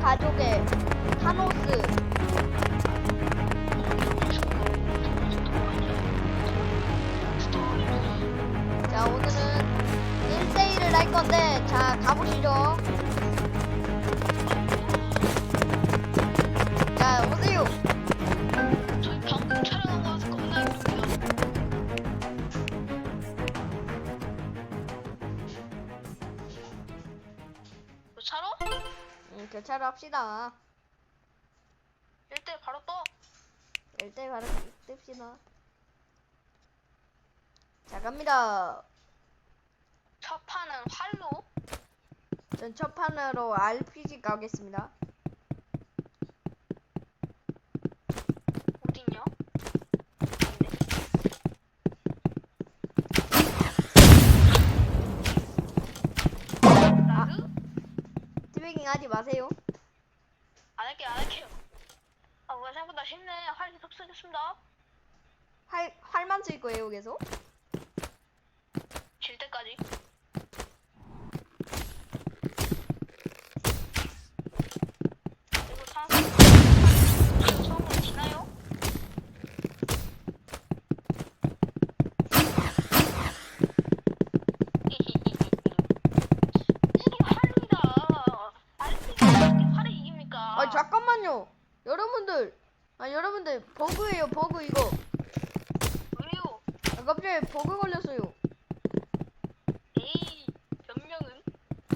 가족의 타노스 응 교차로 합시다 1대 바로 떠. 1대1 바로 뜹시다 자 갑니다 첫 판은 활로. 전 첫 판으로 RPG 가겠습니다 어딨냐? 라그? 티베깅 하지 마세요 안 할게요, 안 할게요. 아, 뭐야, 생각보다 쉽네. 활 계속 쓰겠습니다. 활, 활만 쓸 거예요 계속? 질 때까지.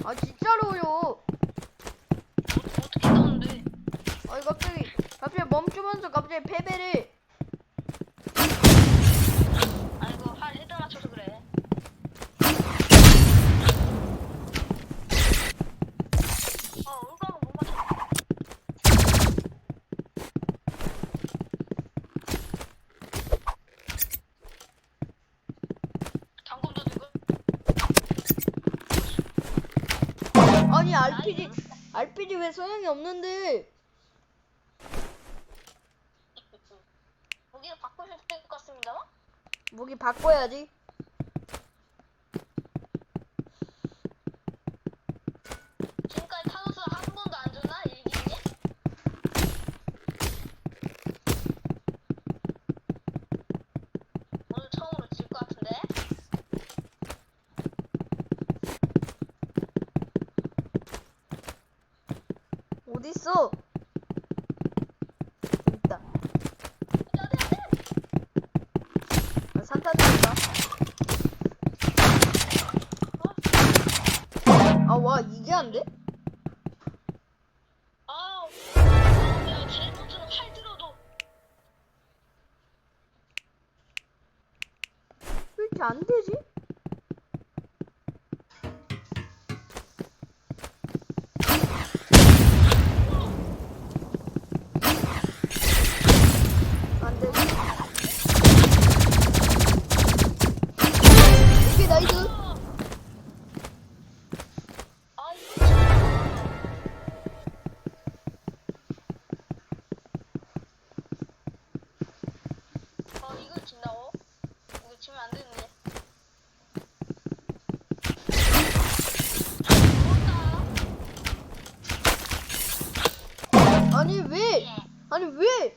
아 진짜로요 어, 어떻게 떴는데? 아 갑자기 갑자기 멈추면서 갑자기 패배를 아이고, 활 헤드 맞춰서 그래. 어, 울가가 못 맞춰. 잠금도 되고. 아니 RPG RPG 왜 소용이 없는데 무기를 바꾸셔도 될것 같습니다. 무기 바꿔야지 타노스 한 번도 안 줬나? 일기에? 오늘 처음으로 질 것 같은데? 있다 어디 어디 아, 산타드인가 아와 이게 안 돼? 왜 이렇게 안 되지? 아니 왜? 아니 왜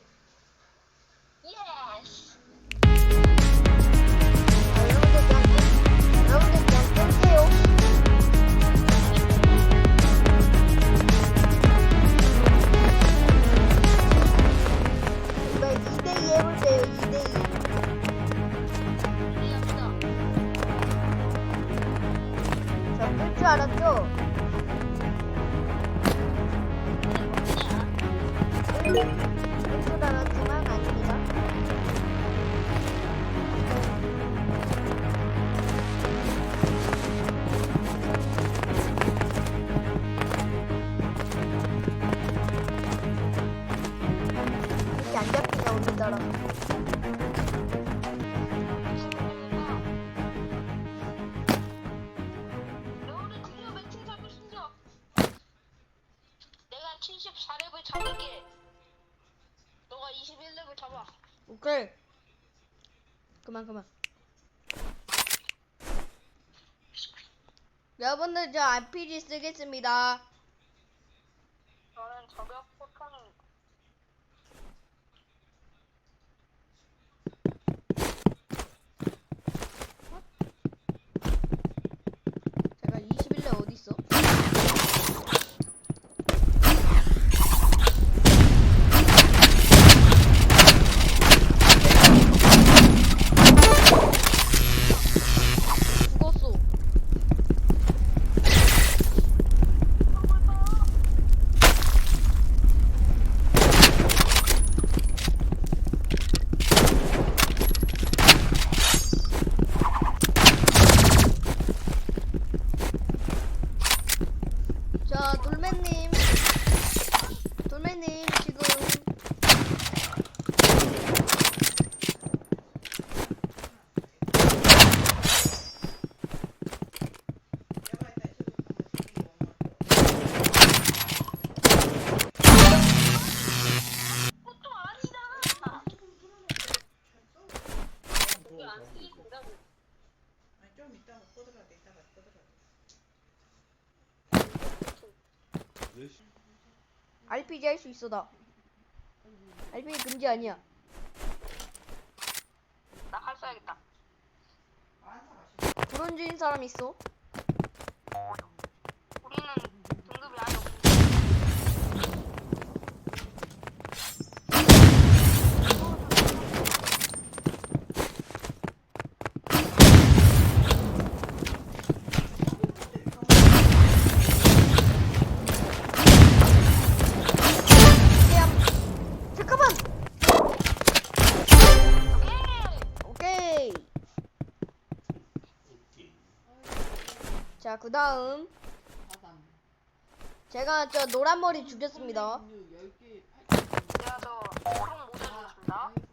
24렙을 잡을게. 너가 21렙을 잡아. 오케이. 그만 그만. 여러분들 저 RPG 쓰겠습니다. 저는 저격 포탄 돌맨님. 돌맨님, 지금. 아니 좀 이따가 꺼들어야 돼 이따가 꺼들어야 돼 RPG 할 수 있어, 나. RPG 금지 아니야. 나 칼 써야겠다. 브론즈인 사람 있어? 자, 그 다음. 제가 저 노란 머리 죽였습니다. 제가 저 초록 모자 줬습니다.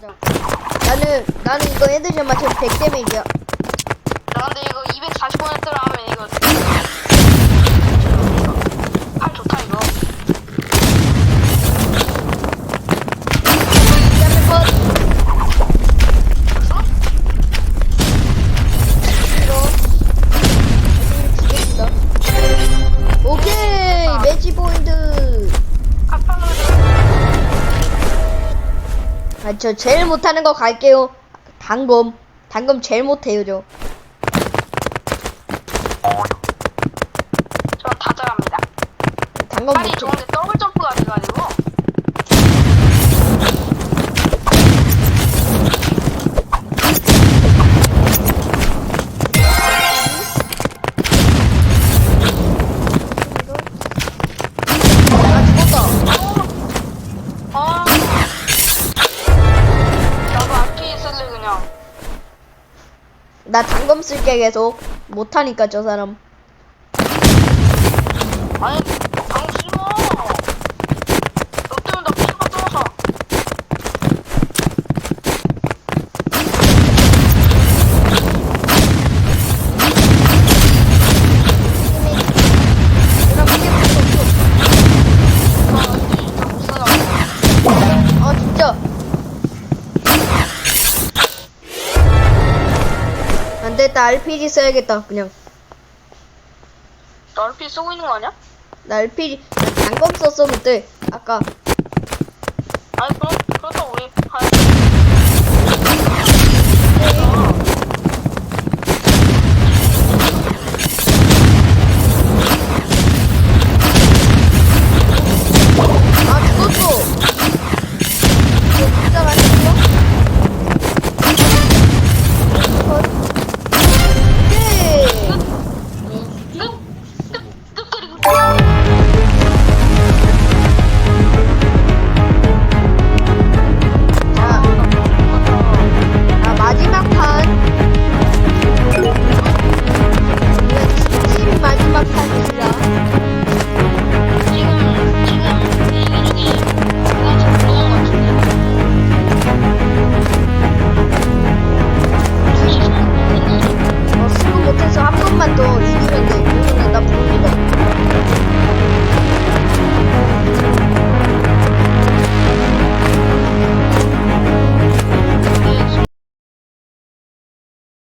맞아. 나는, 나는 이거 헤드샷 맞춰도 100 데미지야. 아, 저 제일 못하는 거 갈게요. 단검. 단검 제일 못해요, 저. 전다 잘합니다. 단검 팔이 못해. 좋은데 더 나 단검 쓸게 계속. 못하니까, 저 사람. 아니 방금 심어. 됐다. RPG 써야겠다, 그냥. 나 RP 쓰고 있는 거 아니야? 나 RPG, 나 썼어, 그때. 아까. 아니 그럼